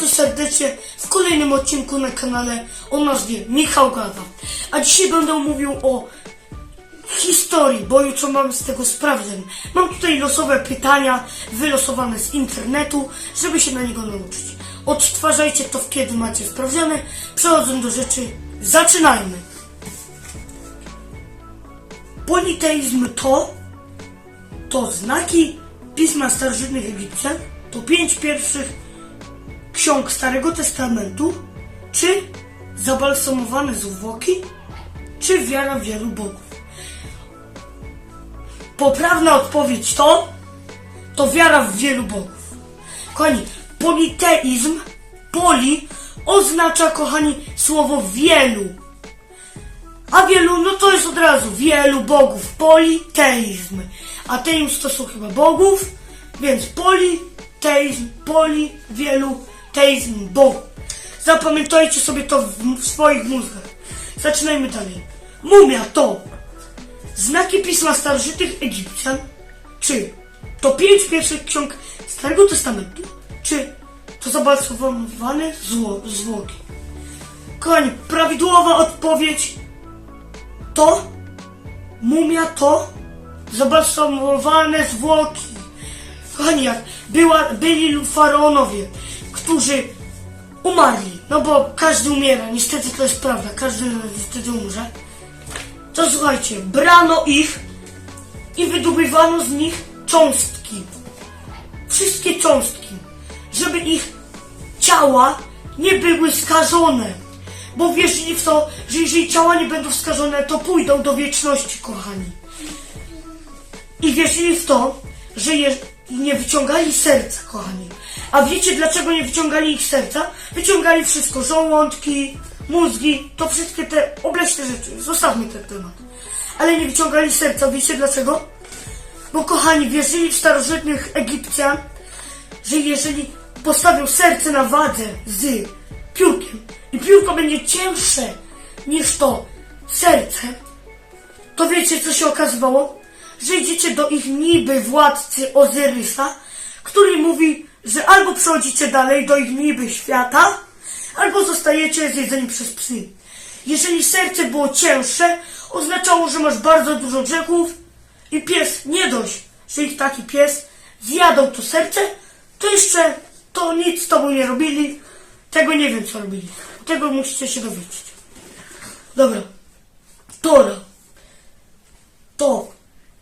bardzo serdecznie w kolejnym odcinku na kanale o nazwie Michał Gada. A dzisiaj będę mówił o historii, bo jutro mam z tego sprawdzian. Mam tutaj losowe pytania wylosowane z internetu, żeby się na niego nauczyć. Odtwarzajcie to, kiedy macie sprawdziane. Przechodząc do rzeczy, zaczynajmy. Politeizm to to znaki Pisma Starożytnych Egipcjan, to pięć pierwszych ksiąg Starego Testamentu, czy zabalsamowane zwłoki, czy wiara wielu bogów. Poprawna odpowiedź to to wiara w wielu bogów. Kochani, politeizm, poli oznacza, kochani, słowo wielu. A wielu, no to jest od razu wielu bogów. Politeizm. Ateizm to są chyba bogów, więc politeizm, poli, wielu, teizm, bogów. Zapamiętajcie sobie to w, w swoich mózgach. Zaczynajmy dalej. Mumia to znaki pisma starożytnych Egipcjan, czy to pięć pierwszych ksiąg Starego Testamentu, czy to zabalsowane zło, zwłoki. Kochani, prawidłowa odpowiedź to mumia to zabalsamowane zwłoki. Kochani, jak była, byli faraonowie, którzy umarli, no bo każdy umiera, niestety to jest prawda, każdy niestety umrze. To słuchajcie, brano ich i wydobywano z nich cząstki. Wszystkie cząstki, żeby ich ciała nie były skażone. Bo wierzyli w to, że jeżeli ciała nie będą skażone, to pójdą do wieczności, kochani. I wierzyli w to, że je, nie wyciągali serca, kochani. A wiecie dlaczego nie wyciągali ich serca? Wyciągali wszystko, żołądki, mózgi, to wszystkie te obleśne rzeczy. Zostawmy ten temat. Ale nie wyciągali serca, wiecie dlaczego? Bo kochani, wierzyli w starożytnych Egipcjan, że jeżeli postawią serce na wadze z piórkiem i piórko będzie cięższe niż to serce, to wiecie co się okazywało? Że idziecie do ich niby władcy Ozyrysa, który mówi, że albo przechodzicie dalej do ich niby świata, albo zostajecie zjedzeni przez psy. Jeżeli serce było cięższe, oznaczało, że masz bardzo dużo grzechów i pies nie dość, że ich taki pies zjadał to serce, to jeszcze to nic z tobą nie robili, tego nie wiem co robili. Tego musicie się dowiedzieć. Dobra. Tora. To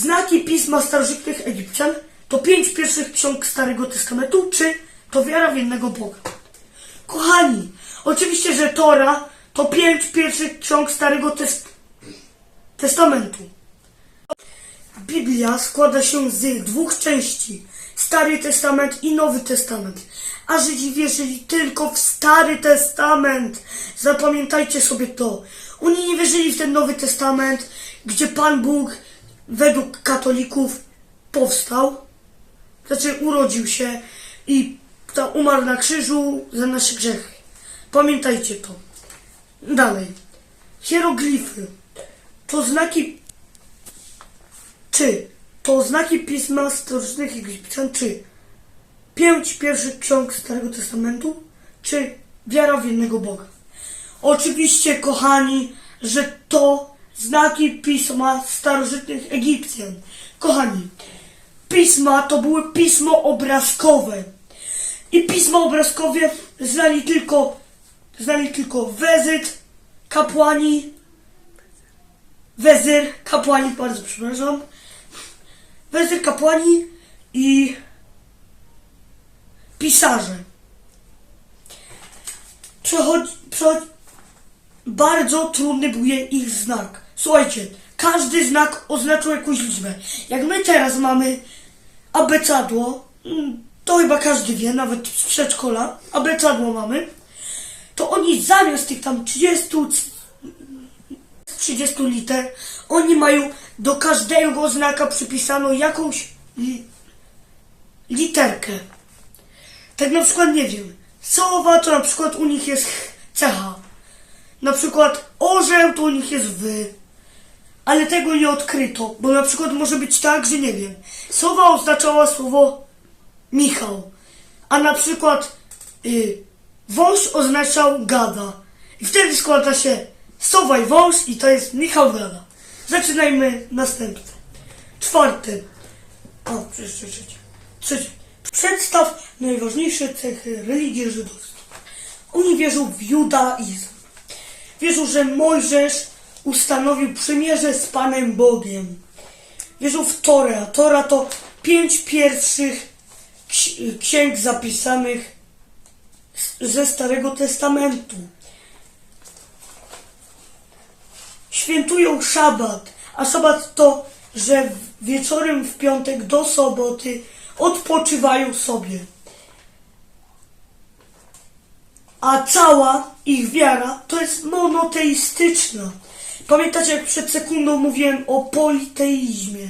znaki pisma starożytnych Egipcjan to pięć pierwszych ksiąg Starego Testamentu, czy to wiara w jednego Boga. Kochani, oczywiście, że Tora to pięć pierwszych ksiąg Starego Test Testamentu. Biblia składa się z dwóch części. Stary Testament i Nowy Testament. A Żydzi wierzyli tylko w Stary Testament. Zapamiętajcie sobie to. Oni nie wierzyli w ten Nowy Testament, gdzie Pan Bóg według katolików powstał. Znaczy urodził się i umarł na krzyżu za nasze grzechy. Pamiętajcie to. Dalej. Hieroglify to znaki czy to znaki pisma starożytnych Egipcjan, czy pięć pierwszych ksiąg Starego Testamentu, czy wiara w jednego Boga. Oczywiście, kochani, że to znaki pisma starożytnych Egipcjan. Kochani, pisma to były pismo obrazkowe. I pisma obrazkowe znali tylko, znali tylko wezyt, kapłani, wezyr, kapłani, bardzo przepraszam, wezyr, kapłani i pisarze. Przechodzi, bardzo trudny był ich znak. Słuchajcie, każdy znak oznaczał jakąś liczbę. Jak my teraz mamy abecadło, mm, to chyba każdy wie, nawet z przedszkola, abecadło mamy, to oni zamiast tych tam 30, 30 liter, oni mają do każdego znaka przypisaną jakąś li, literkę. Tak na przykład, nie wiem, sowa to na przykład u nich jest CH. Na przykład orzeł to u nich jest wy. Ale tego nie odkryto, bo na przykład może być tak, że nie wiem, sowa oznaczała słowo Michał, a na przykład y, Wąż oznaczał gada. I wtedy składa się sowa i wąż i to jest Michał Gada. Zaczynajmy następne. Czwarte. O, przecież trzecie. Trzecie. Przedstaw najważniejsze cechy religii żydowskiej. Oni wierzą w judaizm. Wierzą, że Mojżesz ustanowił przymierze z Panem Bogiem. Wierzą w Torę, a Tora to pięć pierwszych ksi- księg zapisanych ze Starego Testamentu. Świętują szabat, a szabat to, że wieczorem w piątek do soboty odpoczywają sobie. A cała ich wiara to jest monoteistyczna. Pamiętacie, jak przed sekundą mówiłem o politeizmie?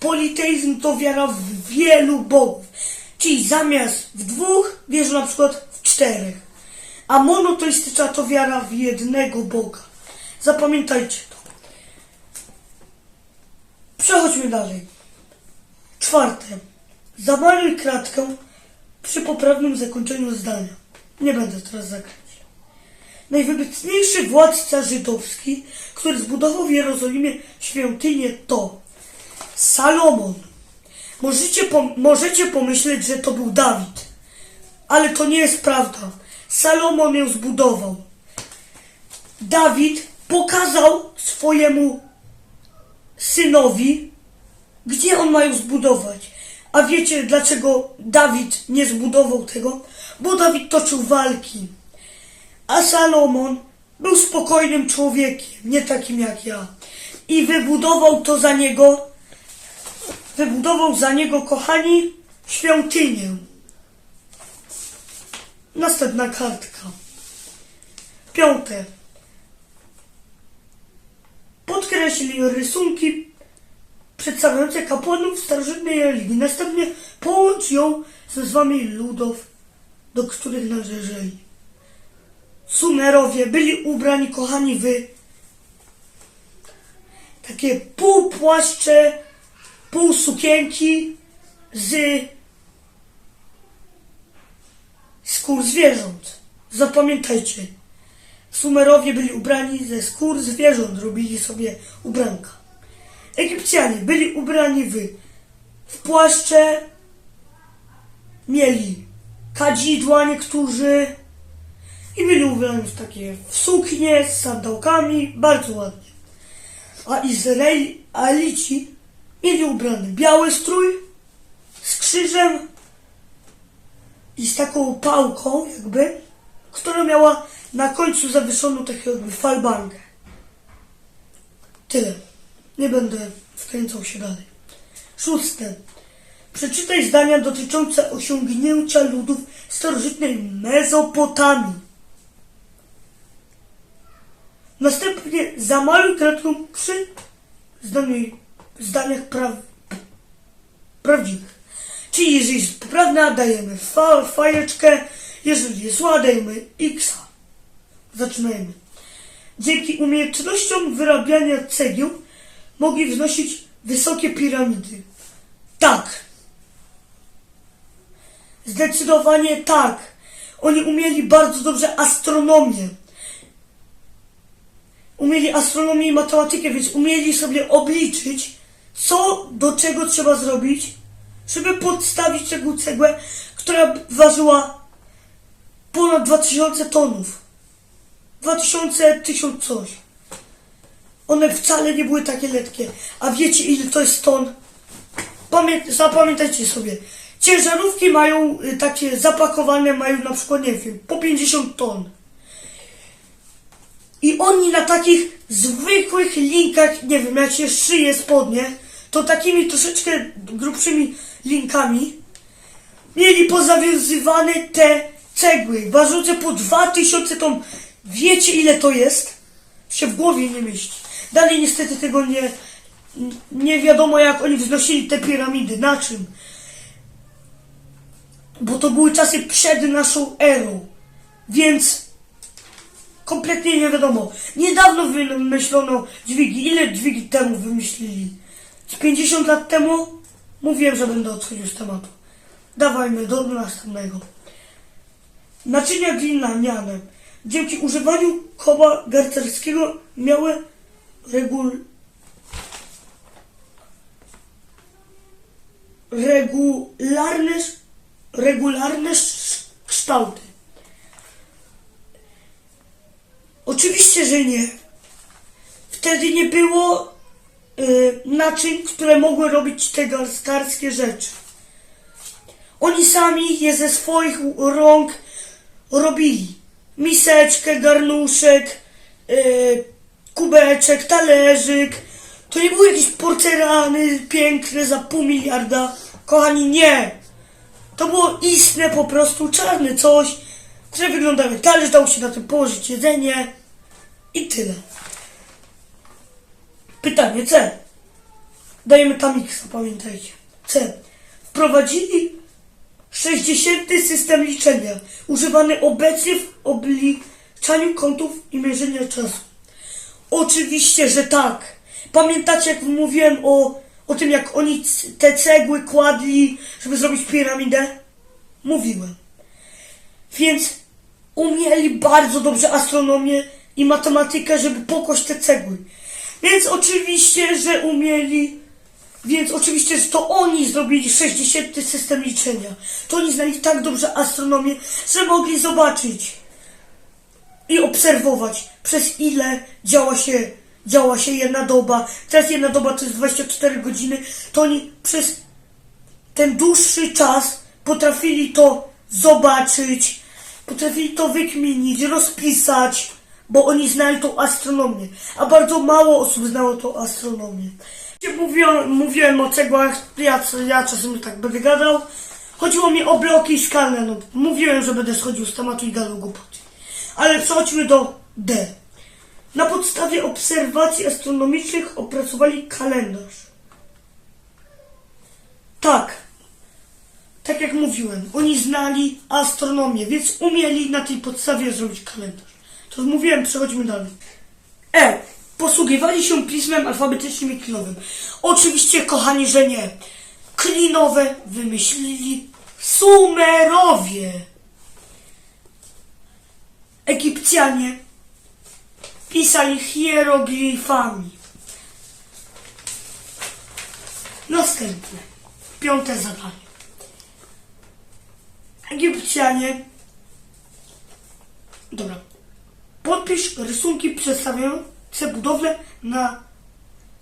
Politeizm to wiara w wielu bogów. Czyli zamiast w dwóch, wierzą na przykład w czterech. A monoteistyczna to wiara w jednego Boga. Zapamiętajcie to. Przechodźmy dalej. Czwarte. Zamaluj kratkę przy poprawnym zakończeniu zdania. Nie będę teraz zakręcił. Najwybitniejszy władca żydowski, który zbudował w Jerozolimie świątynię to Salomon. Możecie, pom- możecie pomyśleć, że to był Dawid, ale to nie jest prawda. Salomon ją zbudował. Dawid pokazał swojemu synowi, gdzie on ma ją zbudować. A wiecie dlaczego Dawid nie zbudował tego? Bo Dawid toczył walki. A Salomon był spokojnym człowiekiem, nie takim jak ja. I wybudował to za niego, wybudował za niego, kochani, świątynię. Następna kartka. Piąte. Podkreśli rysunki przedstawiające kapłanów starożytnej religii. Następnie połącz ją z nazwami ludów, do których należeli. Sumerowie byli ubrani, kochani, w takie półpłaszcze, półsukienki z skór zwierząt. Zapamiętajcie. Sumerowie byli ubrani ze skór zwierząt, robili sobie ubranka. Egipcjanie byli ubrani w, w płaszcze, mieli kadzidła niektórzy i byli ubrani w takie w suknie z sandałkami, bardzo ładnie. A Izraelici mieli ubrany biały strój z krzyżem i z taką pałką jakby, która miała na końcu zawieszoną taką jakby falbangę. Tyle. Nie będę wkręcał się dalej. Szóste. Przeczytaj zdania dotyczące osiągnięcia ludów starożytnej Mezopotamii. Następnie zamaluj kratką przy zdaniu- zdaniach praw, prawdziwych. Czyli jeżeli jest poprawna, dajemy fa, fajeczkę, jeżeli jest zła, dajemy x. Zaczynajmy. Dzięki umiejętnościom wyrabiania cegieł mogli wznosić wysokie piramidy. Tak. Zdecydowanie tak. Oni umieli bardzo dobrze astronomię. Umieli astronomię i matematykę, więc umieli sobie obliczyć, co do czego trzeba zrobić, żeby podstawić taką cegłę, która ważyła ponad 2000 tonów. 2000, 1000 coś. One wcale nie były takie letkie. A wiecie ile to jest ton? Pamię zapamiętajcie sobie. Ciężarówki mają y, takie zapakowane, mają na przykład, nie wiem, po 50 ton. I oni na takich zwykłych linkach, nie wiem, jak się szyje spodnie, to takimi troszeczkę grubszymi linkami mieli pozawiązywane te cegły, ważące po 2000 ton. Wiecie ile to jest? Się w głowie nie mieści. Dalej niestety tego nie, nie wiadomo jak oni wznosili te piramidy, na czym. Bo to były czasy przed naszą erą. Więc kompletnie nie wiadomo. Niedawno wymyślono dźwigi. Ile dźwigi temu wymyślili? Z 50 lat temu? Mówiłem, że będę odchodził z tematu. Dawajmy do następnego. Naczynia gliniane dzięki używaniu koła garcerskiego miały regul... regularne, regularne sz- kształty. Oczywiście, że nie. Wtedy nie było y, naczyń, które mogły robić te garskarskie rzeczy. Oni sami je ze swoich rąk robili. Miseczkę, garnuszek, y, kubeczek, talerzyk. To nie były jakieś porcelany piękne za pół miliarda. Kochani, nie. To było istne po prostu czarne coś, które wyglądało jak talerz, dało się na tym położyć jedzenie i tyle. Pytanie C. Dajemy tam X, pamiętajcie. C. Wprowadzili 60. system liczenia, używany obecnie w obliczaniu kątów i mierzenia czasu. Oczywiście, że tak. Pamiętacie, jak mówiłem o, o tym, jak oni te cegły kładli, żeby zrobić piramidę? Mówiłem. Więc umieli bardzo dobrze astronomię i matematykę, żeby pokłaść te cegły. Więc oczywiście, że umieli więc oczywiście, że to oni zrobili 60 system liczenia. To oni znali tak dobrze astronomię, że mogli zobaczyć i obserwować, przez ile działa się, działa się jedna doba. Teraz jedna doba to jest 24 godziny. To oni przez ten dłuższy czas potrafili to zobaczyć, potrafili to wykminić, rozpisać, bo oni znali tą astronomię, a bardzo mało osób znało tą astronomię. Mówiłem, mówiłem o cegłach, ja, ja czasem tak będę gadał. Chodziło mi o bloki szkalne, no mówiłem, że będę schodził z tematu i gadał głupoty. Ale przechodźmy do D. Na podstawie obserwacji astronomicznych opracowali kalendarz. Tak, tak jak mówiłem, oni znali astronomię, więc umieli na tej podstawie zrobić kalendarz. To już mówiłem, przechodzimy dalej. E. Posługiwali się pismem alfabetycznym i klinowym. Oczywiście, kochani, że nie. Klinowe wymyślili Sumerowie. Egipcjanie pisali hieroglifami. Następne, piąte zadanie. Egipcjanie. Dobra. Podpisz rysunki przedstawiające budowlę na.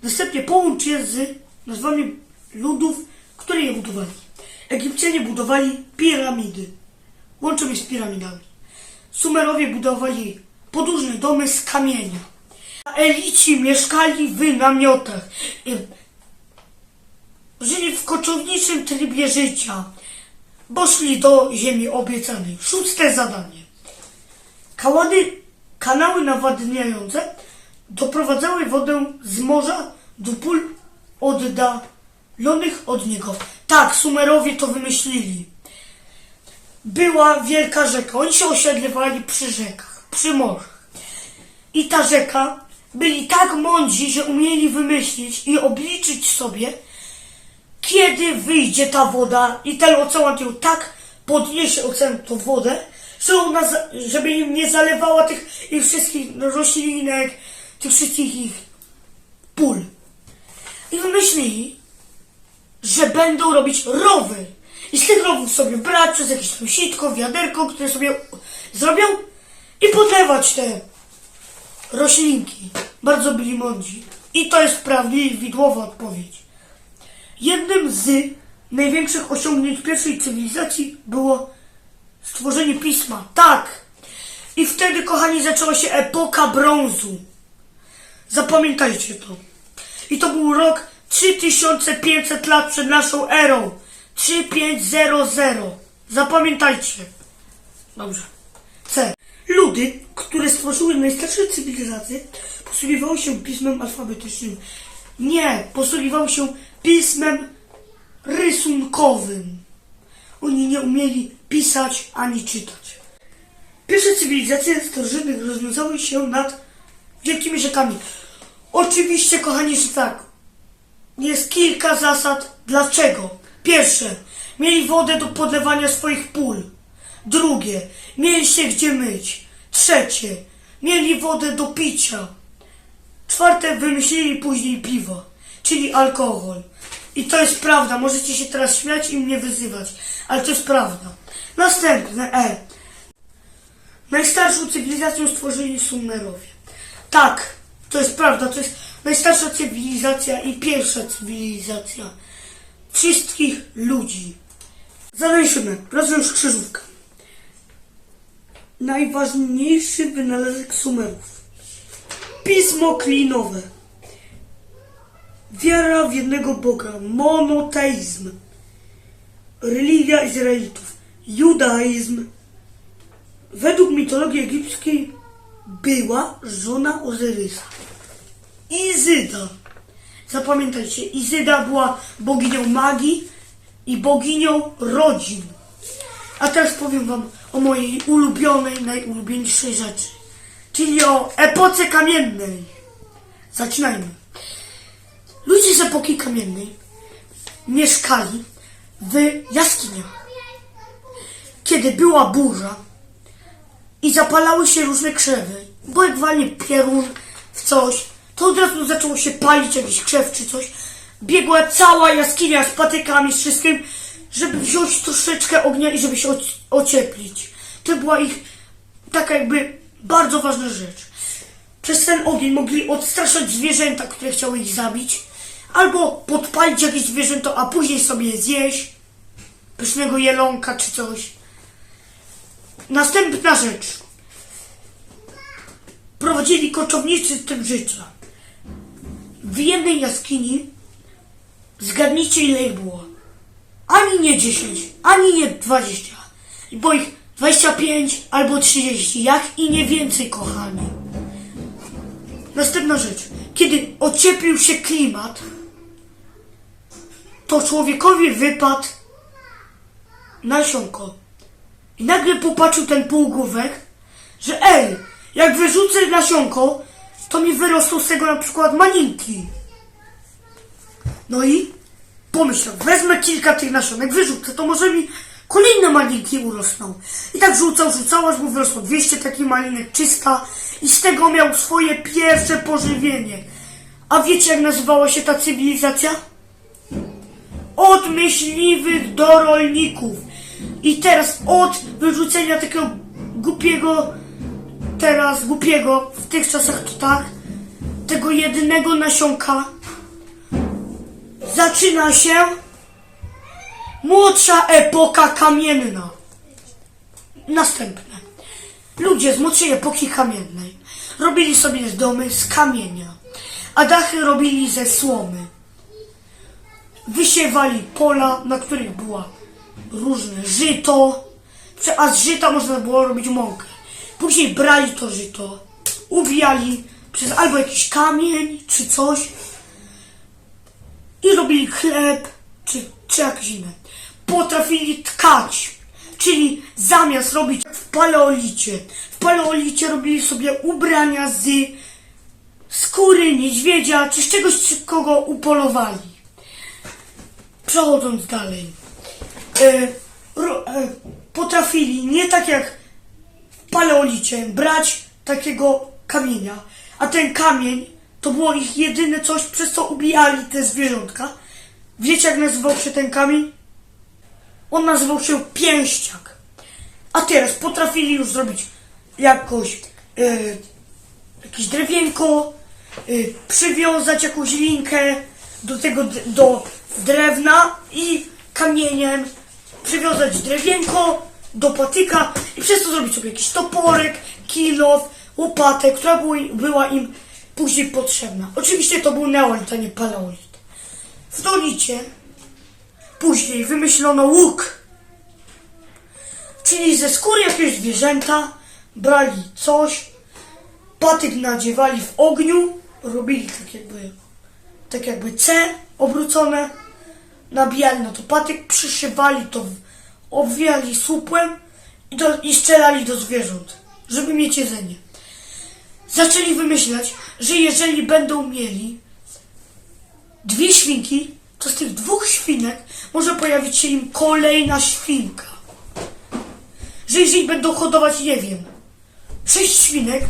Następnie połącz je z nazwami ludów, które je budowali. Egipcjanie budowali piramidy. Łączą je z piramidami. Sumerowie budowali podłużne domy z kamienia. Elici mieszkali w namiotach. Żyli w koczowniczym trybie życia, bo szli do ziemi obiecanej. Szóste zadanie. Kałady, kanały nawadniające doprowadzały wodę z morza do pól oddalonych od niego. Tak, Sumerowie to wymyślili. Była wielka rzeka. Oni się osiedlowali przy rzekach, przy morzach. I ta rzeka byli tak mądrzy, że umieli wymyślić i obliczyć sobie, kiedy wyjdzie ta woda i ten ocean ją tak podniesie ocean tą wodę, żeby im nie zalewała tych ich wszystkich roślinek, tych wszystkich ich pól. I wymyślili, że będą robić rowy. I z tych rowów sobie brać przez jakieś tam sitko, wiaderko, które sobie zrobią i podlewać te roślinki. Bardzo byli mądrzy. I to jest prawidłowa odpowiedź. Jednym z największych osiągnięć pierwszej cywilizacji było stworzenie pisma. Tak. I wtedy, kochani, zaczęła się epoka brązu. Zapamiętajcie to. I to był rok 3500 lat przed naszą erą. 3500. Zapamiętajcie. Dobrze. C. Ludy, które stworzyły najstarsze cywilizacje, posługiwały się pismem alfabetycznym. Nie, posługiwały się pismem rysunkowym. Oni nie umieli pisać ani czytać. Pierwsze cywilizacje starożytnych rozwiązały się nad wielkimi rzekami. Oczywiście, kochani, że tak. Jest kilka zasad. Dlaczego? Pierwsze, mieli wodę do podlewania swoich pól. Drugie, mieli się gdzie myć. Trzecie, mieli wodę do picia. Czwarte, wymyślili później piwo, czyli alkohol. I to jest prawda, możecie się teraz śmiać i mnie wyzywać, ale to jest prawda. Następne, E. Najstarszą cywilizację stworzyli Sumerowie. Tak, to jest prawda, to jest najstarsza cywilizacja i pierwsza cywilizacja wszystkich ludzi. Zadanie siódme, rozwiąż krzyżówkę. Najważniejszy wynalazek Sumerów. Pismo klinowe. Wiara w jednego Boga, monoteizm. Religia Izraelitów, judaizm. Według mitologii egipskiej była żona Ozyrysa. Izyda. Zapamiętajcie, Izyda była boginią magii i boginią rodzin. A teraz powiem wam o mojej ulubionej, najulubieńszej rzeczy. Czyli o epoce kamiennej. Zaczynajmy. Ludzie z epoki kamiennej mieszkali w jaskiniach. Kiedy była burza i zapalały się różne krzewy, bo jak walnie piorun w coś, to od razu zaczęło się palić jakiś krzew czy coś. Biegła cała jaskinia z patykami, z wszystkim, żeby wziąć troszeczkę ognia i żeby się oc- ocieplić. To była ich taka jakby bardzo ważna rzecz. Przez ten ogień mogli odstraszać zwierzęta, które chciały ich zabić, albo podpalić jakieś zwierzęta, a później sobie je zjeść. Pysznego jelonka czy coś. Następna rzecz. Prowadzili koczowniczy styl życia. W jednej jaskini zgadnijcie ile ich było. Ani nie 10, ani nie 20, bo ich 25 albo 30, jak i nie więcej, kochani. Następna rzecz. Kiedy ocieplił się klimat, to człowiekowi wypadł nasionko. I nagle popatrzył ten półgłówek, że ej, jak wyrzucę nasionko, to mi wyrosną z tego na przykład malinki. No i pomyślał, wezmę kilka tych nasionek, wyrzucę, to może mi kolejne malinki urosną. I tak rzucał, rzucał, aż mu wyrosło 200 takich malinek, 300 i z tego miał swoje pierwsze pożywienie. A wiecie jak nazywała się ta cywilizacja? Od myśliwych do rolników. I teraz od wyrzucenia takiego głupiego, teraz głupiego, w tych czasach to tak, tego jedynego nasionka, zaczyna się młodsza epoka kamienna. Następne. Ludzie z młodszej epoki kamiennej robili sobie domy z kamienia, a dachy robili ze słomy. Wysiewali pola, na których była różne żyto, a z żyta można było robić mąkę. Później brali to żyto, ubijali przez albo jakiś kamień, czy coś i robili chleb, czy, czy jakieś inne. Potrafili tkać, czyli zamiast robić w paleolicie, w paleolicie robili sobie ubrania z skóry niedźwiedzia, czy z czegoś, kogo upolowali. Przechodząc dalej. E, e, potrafili, nie tak jak w paleolicie, brać takiego kamienia, a ten kamień to było ich jedyne coś, przez co ubijali te zwierzątka. Wiecie jak nazywał się ten kamień? On nazywał się pięściak. A teraz potrafili już zrobić jakoś e, jakieś drewienko, przywiązać jakąś linkę do tego do drewna i kamieniem przywiązać drewienko do patyka i przez to zrobić sobie jakiś toporek, kilof, łopatę, która była, im później potrzebna. Oczywiście to był neolit, a nie paleolit. W dolicie później wymyślono łuk. Czyli ze skóry jakiegoś zwierzęta brali coś, patyk nadziewali w ogniu, robili tak jakby, tak jakby C obrócone, nabijali na to patyk, przyszywali to, obwijali słupłem i, do, i strzelali do zwierząt, żeby mieć jedzenie. Zaczęli wymyślać, że jeżeli będą mieli dwie świnki, to z tych dwóch świnek może pojawić się im kolejna świnka. że jeżeli będą hodować, nie wiem, sześć świnek,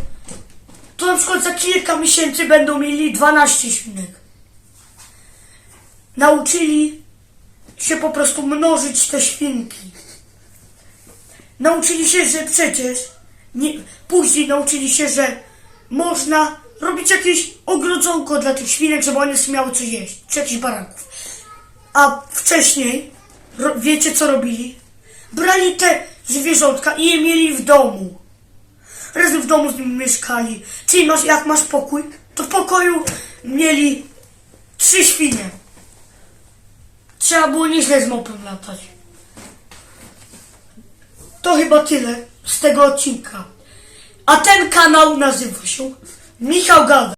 to na przykład za kilka miesięcy będą mieli 12 świnek. Nauczyli się po prostu mnożyć te świnki. Nauczyli się, że przecież nie, później nauczyli się, że można robić jakieś ogrodzonko dla tych świnek, żeby one miały coś jeść, czy jakichś baranków. A wcześniej, ro, wiecie co robili? Brali te zwierzątka i je mieli w domu. Razem w domu z nimi mieszkali. Czyli masz, jak masz pokój, to w pokoju mieli trzy świnie. Trzeba było nieźle z mopem latać. To chyba tyle z tego odcinka. A ten kanał nazywa się Michał Gada.